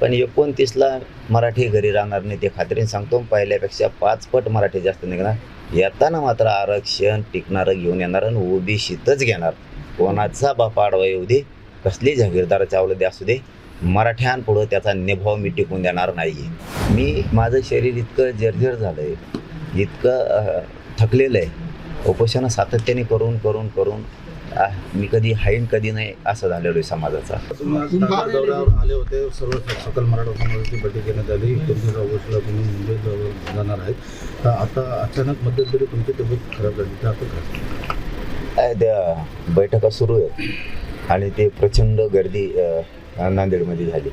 पण एकोणतीसला मराठी घरी राहणार नाही ते खात्रीने सांगतो. पहिल्यापेक्षा पाच पट मराठी जास्त निघणार. येताना मात्र आरक्षण टिकणारं घेऊन येणार आणि ओबीसीतच घेणार. कोणाचा बाप आडवा येऊ दे कसली जागीरदाराच्या दे असू दे. मराठ्यांपुढं त्याचा निभाव मी टिकून देणार नाही मी माझं शरीर इतकं जर्जर झालं आहे इतकं थकलेलं आहे उपोषणं सातत्याने करून करून करून मी कधी हाईन कधी नाही असं झालेलो आहे समाजाचा. आले होते. सर्व सकल मराठा समाजाची बैठक घेण्यात आली. एकोणतीस ऑगस्टला तुम्ही मुंबईत जाणार आहेत. तर आता अचानक मध्यंतरी तुमची तब्येत खराब झाली. तर आता त्या बैठका सुरू आहेत. आणि ते प्रचंड गर्दी नांदेडमध्ये झाली.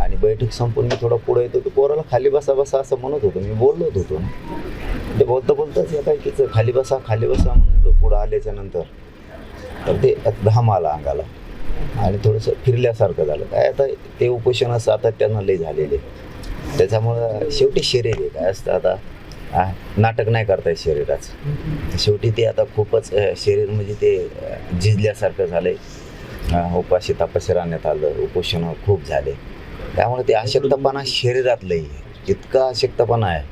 आणि बैठक संपून मी थोडा पुढे येतो की पोराला खाली बसा बसा असं म्हणत होतो. मी बोललोच होतो. ना ते बोलता बोलताच या काय कीचं खाली बसा खाली बसा म्हणतो पुढं आल्याच्यानंतर. तर ते घाम आला अंगाला. आणि थोडंसं फिरल्यासारखं झालं. काय आता ते उपोषण सातत्यानं लय झालेले. त्याच्यामुळं शेवटी शरीर आहे. काय असतं आता? नाटक नाही करता येत शरीराचं. शेवटी ते आता खूपच शरीर म्हणजे ते झिजल्यासारखं झालंय. उपाशी तपाशी राहण्यात आलं. उपोषण खूप झाले. त्यामुळे ते अशक्तपणा शरीरातलंही आहे. इतका अशक्तपणा आहे.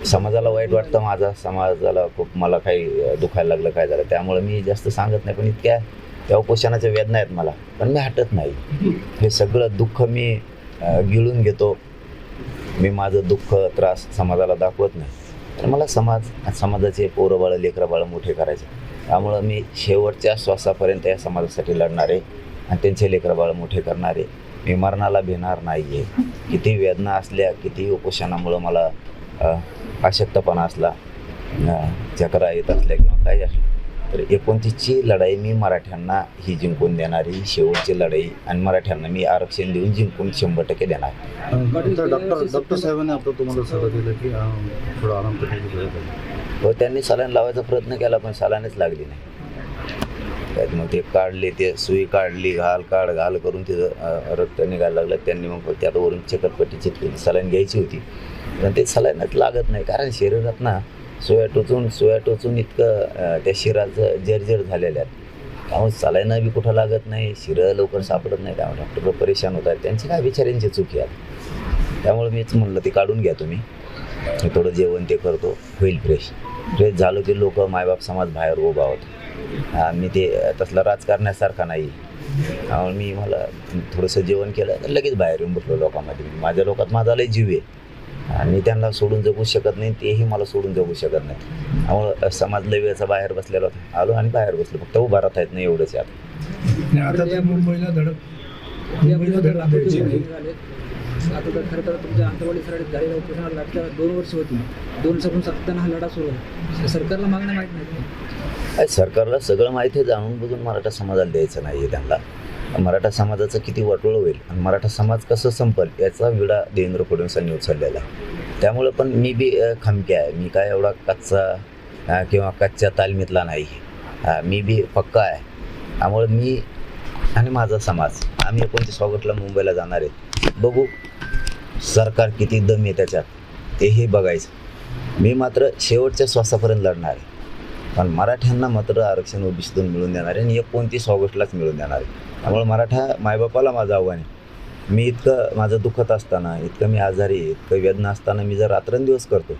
समाजाला वाईट वाटतं माझा. समाजाला खूप मला काही दुखायला लागलं काय झालं त्यामुळे मी जास्त सांगत नाही पण इतक्या त्या उपोषणाच्या वेदना आहेत मला. पण मी हटत नाही. हे सगळं दुःख मी गिळून घेतो. मी माझं दुःख त्रास समाजाला दाखवत नाही. तर मला समाज समाजाचे पोरं बाळं लेकरं बाळं मोठे करायचे. त्यामुळं मी शेवटच्या श्वासापर्यंत या समाजासाठी लढणारे आणि त्यांचे लेकरं बाळं मोठे करणारे मी मरणाला भिणार नाही आहे किती वेदना असल्या किती उपोषणामुळं मला अशक्तपणा असला चक्रा येत असल्या किंवा काही असलं तर एकोणतीसची लढाई मी मराठ्यांना ही जिंकून देणारी ही शेवटची लढाई आणि मराठ्यांना मी आरक्षण देऊन जिंकून शंभर टक्के देणार. आता डॉक्टर डॉक्टर साहेबांनी आता तुम्हाला सल्ला दिला की अं, थोडा आराम करण्याची गरज आहे व त्यांनी सलाईन लावायचा प्रयत्न केला पण सलाईनच लागली नाही. त्यात मग ते काढले ते सुई काढली घाल काढ घाल करून तिथं रक्त निघायला लागलं. त्यांनी मग त्यात वरून चकटपट्टी चिटकेली सलाईन घ्यायची होती. पण ते सलाईनच लागत नाही. कारण शरीरात ना सोया टोचून सोया टोचून इतकं त्या शिराचं जर्जर झालेल्या आहे त्यामुळे सलाईन बी कुठं लागत नाही. शिरं लवकर सापडत नाही त्यामुळे डॉक्टर परेशान होत आहेत त्यांची काय बिचाऱ्यांची चुकी आहेत त्यामुळे मीच म्हणलं ते काढून घ्या तुम्ही. थोडं जेवण ते करतो. होईल फ्रेश. फ्रेश झालो की लोक मायबाप समाज बाहेर उभा होतो मी ते तसला राजकारण्यासारखा नाही. मी मला थोडंसं जेवण केलं तर लगेच बाहेर येऊन बसलो लोकांमध्ये. माझ्या लोकात माझा लय जीव आहे. आणि त्यांना सोडून जगू शकत नाही तेही मला सोडून जगू शकत नाही. त्यामुळं समाज लय वेळचा बाहेर बसलेला होता. आलो आणि बाहेर बसलो. फक्त उभा राहता येत नाही एवढंच आता. धडक मुंबईला धडक द्यायची आता तर खरं तर तुमच्या आंतरवाडी सराडीत झालेल्या उपोषणाला लढत्या दोन वर्ष होती. दोन सकून सत्ताना हा लढा सुरू आहे. सरकारला मागण्या माहीत नाही. सरकारला सगळं माहिती आहे जाणून बुजून मराठा समाजाला द्यायचं नाही आहे त्यांना. मराठा समाजाचं किती वाटोळं होईल आणि मराठा समाज कसं संपल याचा विडा देवेंद्र फडणवीसांनी उचललेला आहे. त्यामुळं पण मी बी अ, खमके आहे. मी काय एवढा कच्चा किंवा कच्च्या तालमीतला नाही. मी बी पक्का आहे. त्यामुळं मी आणि माझा समाज आम्ही एकोणतीस ऑगस्टला मुंबईला जाणार आहे. बघू. सरकार किती दम आहे त्याच्यात तेही बघायचं. मी मात्र शेवटच्या श्वासापर्यंत लढणार आहे. पण मराठ्यांना मात्र आरक्षण ओबीसीतून मिळून देणार आहे आणि एकोणतीस ऑगस्टलाच मिळून देणार आहे. त्यामुळे मराठा मायबापाला माझं आव्हान आहे. मी इतकं माझं दुखत असताना इतकं मी आजारी इतकं वेदना असताना मी जर रात्रंदिवस करतो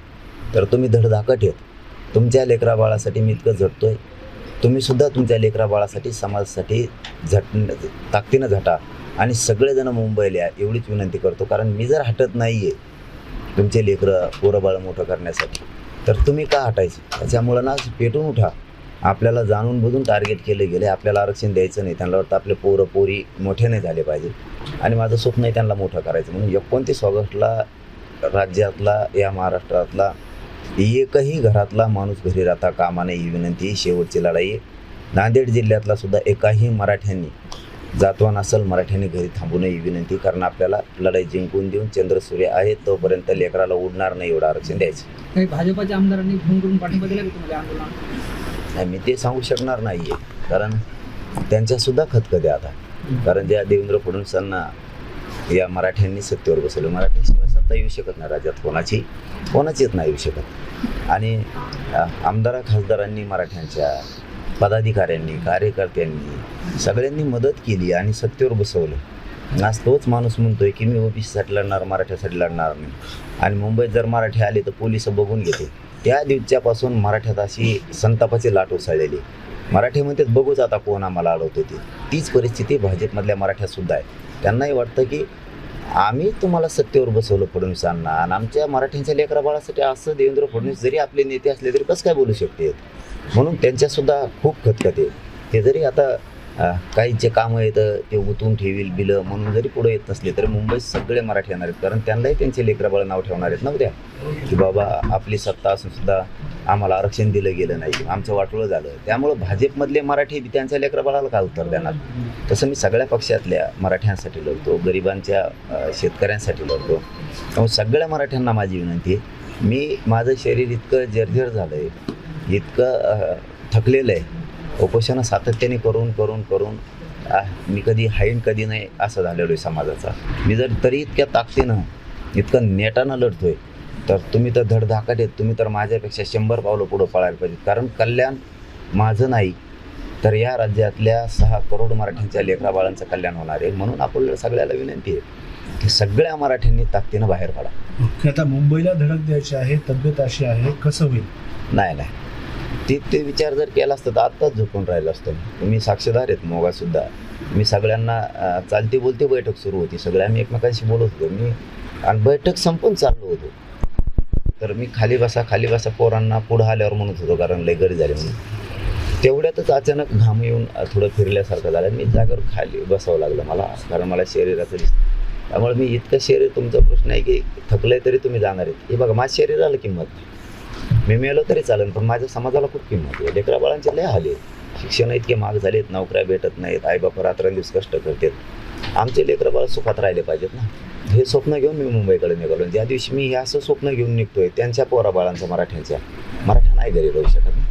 तर तुम्ही धडधाकट येत. तुमच्या लेकरा बाळासाठी मी इतकं झटतो आहे तुम्हीसुद्धा तुमच्या लेकरा बाळासाठी समाजासाठी झट ताकदीनं झटा. आणि सगळेजण मुंबईला या एवढीच विनंती करतो. कारण मी जर हटत नाही आहे तुमचे लेकरं पोरंबाळं मोठं करण्यासाठी तर तुम्ही का हटायचे? त्याच्यामुळं ना पेटून उठा. आपल्याला जाणून बुजून टार्गेट केले गेले. आपल्याला आरक्षण द्यायचं नाही. त्यांना वाटतं आपले पोरं पोरी मोठे नाही झाले पाहिजे. आणि माझं स्वप्न आहे त्यांना मोठं करायचं. म्हणून एकोणतीस ऑगस्टला राज्यातला या महाराष्ट्रातला एकही घरातला माणूस घरी राहता कामा नये ही विनंती. ही शेवटची लढाई. आहे नांदेड जिल्ह्यातला सुद्धा एकाही मराठ्यांनी जातवान असेल मराठ्यांनी घरी थांबू नये ही विनंती. कारण आपल्याला लढाई जिंकून देऊन चंद्रसूर्य आहे तोपर्यंत लेकराला उडणार नाही एवढं आरक्षण द्यायचं. काही भाजपाच्या आमदारांनी फोन करून पाठिंबा दिला तुम्हाला आंदोलन नाही मी ते सांगू शकणार नाही आहे कारण त्यांच्यासुद्धा खतखते आता. कारण ज्या देवेंद्र फडणवीसांना या मराठ्यांनी सत्तेवर बसवलं मराठ्यांशिवाय सत्ता येऊ शकत नाही राज्यात कोणाची. कोणाचीच नाही येऊ शकत. आणि आमदार खासदारांनी मराठ्यांच्या पदाधिकाऱ्यांनी कार्यकर्त्यांनी सगळ्यांनी मदत केली आणि सत्तेवर बसवलं. आज तोच माणूस म्हणतोय की मी ओबीसीसाठी लढणार मराठ्यासाठी लढणार नाही. आणि मुंबईत जर मराठी आले तर पोलीस बघून घेते त्या दिवसापासून मराठ्यात अशी संतापाची लाट उसळलेली. मराठी म्हणतात बघूच आता कोण आम्हाला अडवतो ती. तीच परिस्थिती भाजपमधल्या मराठ्यात सुद्धा आहे. त्यांनाही वाटतं की आम्ही तुम्हाला सत्तेवर बसवलं फडणवीसांना. आणि आमच्या मराठींच्या लेकरा बाळासाठी असं देवेंद्र फडणवीस जरी आपले नेते असले तरी कसं काय बोलू शकते? म्हणून त्यांच्यासुद्धा खूप खतखते ते जरी आता काही जे कामं येतं ते उतून ठेवील बिलं म्हणून जरी पुढे येत नसले तरी मुंबईत सगळे मराठी येणार आहेत. कारण त्यांनाही त्यांचे लेकराबाळ नाव ठेवणार आहेत ना उद्या? की बाबा आपली सत्ता असून सुद्धा आम्हाला आरक्षण दिलं गेलं नाही आमचं वाटोळं झालं. त्यामुळं भाजपमधले मराठी त्यांच्या लेकराबाळाला काय उत्तर देणार? तसं मी सगळ्या पक्षातल्या मराठ्यांसाठी लढतो गरिबांच्या शेतकऱ्यांसाठी लढतो. त्यामुळे सगळ्या मराठ्यांना माझी विनंती आहे. मी माझं शरीर इतकं जर्जर झालं आहे इतकं थकलेलं आहे. उपोषणं सातत्याने करून करून करून मी कधी हाईन कधी नाही असं झालेलो आहे समाजाचा. मी जर तरी इतक्या ताकदीनं इतकं नेटानं लढतोय तर तुम्ही तर धडधाकट आहेत तुम्ही तर माझ्यापेक्षा शंभर पावलं पुढं पळायला पाहिजे कारण कल्याण माझं नाही तर या राज्यातल्या सहा करोड मराठ्यांच्या लेकरा बाळांचं कल्याण होणार आहे. म्हणून आपल्याला सगळ्याला विनंती आहे की सगळ्या मराठ्यांनी ताकदीनं बाहेर पडा. आता मुंबईला धडक द्यायची आहे तब्येत अशी आहे कसं होईल? नाही नाही. ते ते विचार जर केला असतं तर आत्ताच झोपून राहिलं असतं. मी साक्षीदार आहेत मोगासुद्धा. मी सगळ्यांना चालती बोलती बैठक सुरू होती. सगळ्या आम्ही एकमेकांशी बोलत होतो. मी आणि बैठक संपून चाललो होतो. तर मी खाली बसा खाली बसा पोरांना पुढं आल्यावर म्हणत होतो कारण लय गरी झाली म्हणून. तेवढ्यातच अचानक घाम येऊन थोडं फिरल्यासारखं झालं मी जागेवर खाली बसावं लागलं मला कारण मला शरीराचं दिसतं त्यामुळे मी इतकं शरीर तुमचा प्रश्न आहे की थकलंय तरी तुम्ही जाणार आहेत. हे बघा माझ्या शरीराला किंमत नाही. मी मेलो तरी चालेल पण माझ्या समाजाला खूप किंमत आहे. लेकरा बाळांचे लय हाले आहेत. शिक्षण इतके महाग झालेत नोकऱ्या भेटत नाहीत आईबापा रात्रंदिवस कष्ट करतात. आमचे लेकरं बाळ सुखात राहिले पाहिजेत ना. हे स्वप्न घेऊन मी मुंबईकडे निघालो. ज्या दिवशी मी हे असं स्वप्न घेऊन निघतोय त्यांच्या पोरा बाळांचं मराठ्यांच्या. मराठा नाही घरी राहू शकत ना.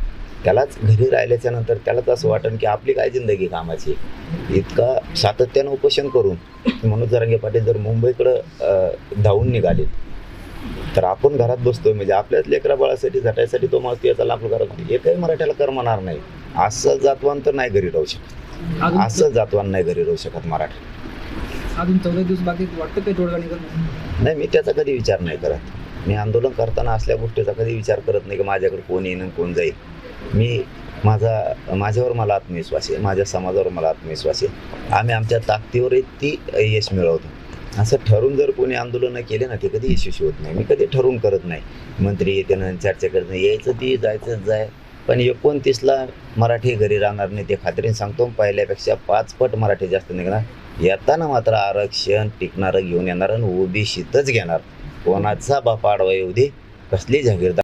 त्यालाच घरी राहिल्याच्या नंतर त्यालाच असं वाटन की आपली काय जिंदगी कामाची? इतका सातत्यानं उपोषण करून मनोज जरांगे पाटील जर मुंबईकडं धावून निघाले तर आपण घरात बसतोय. म्हणजे आपल्याच लेकरा बाळासाठी झटायसाठी तो माणूस याचा आपलं घरात एकही मराठ्याला करमणार नाही. असं जातवान तर नाही घरी राहू शकत. असं जातवान नाही घरी राहू शकत मराठा. अजून चौदा दिवस बाकी वाटतं काही तोडगा निघत नाही. मी त्याचा कधी विचार नाही करत. मी आंदोलन करताना असल्या गोष्टीचा कधी विचार करत नाही की माझ्याकडे कोण येईन आणि कोण जाईल. मी माझा माझ्यावर मला आत्मविश्वास आहे. माझ्या समाजावर मला आत्मविश्वास आहे. आम्ही आमच्या ताकदीवर ती यश मिळवतो. असं ठरून जर कोणी आंदोलनं केले ना ते कधी यशस्वी होत नाही. मी कधी ठरवून करत नाही. मंत्री येते ना चर्चा करत नाही. यायचं ती जायचं जाय. पण एकोणतीसला मराठी घरी राहणार नाही ते खात्रीने सांगतो. पहिल्यापेक्षा पाच पट मराठी जास्त निघणार. येताना मात्र आरक्षण टिकणारं घेऊन येणार आणि ओबीसीतच घेणार. कोणाचा बाप आडवा येऊ दे कसली जागीरदार